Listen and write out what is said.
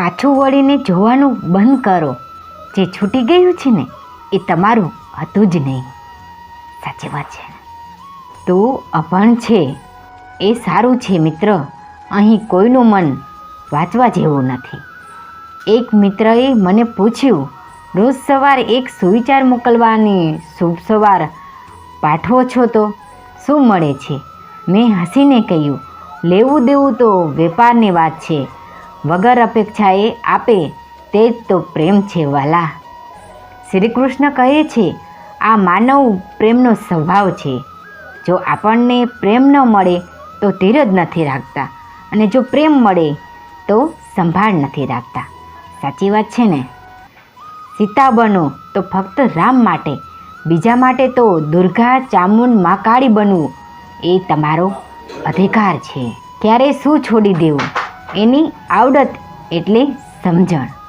પાછું વળીને જોવાનું બંધ કરો. જે છૂટી ગયું છે ને, એ તમારું હતું જ નહીં. સાચી વાત છે. તું અભણ છે. એ સારું છે મિત્ર. અહીં કોઈનું મન વાંચવા જેવું નથી. એક મિત્રએ મને પૂછ્યું, રોજ સવારે એક સુવિચાર મોકલવાની શુભ સવાર પાઠવો છો તો શું મળે છે? મેં હસીને કહ્યું, લેવું દેવું તો વેપારની વાત છે. વગર અપેક્ષાએ આપે તે જ તો પ્રેમ છે, વાલા. શ્રી કૃષ્ણ કહે છે, આ માનવ પ્રેમનો સ્વભાવ છે. જો આપણને પ્રેમ ન મળે તો ધીરજ નથી રાખતા અને જો પ્રેમ મળે તો સંભાળ નથી રાખતા. સાચી વાત છે ને? સીતા બનો તો ફક્ત રામ માટે, બીજા માટે તો દુર્ગા, ચામુંડ માકાળી બનવું એ તમારો અધિકાર છે. ક્યારે શું છોડી દેવું? એની આવડત એટલે સમજણ.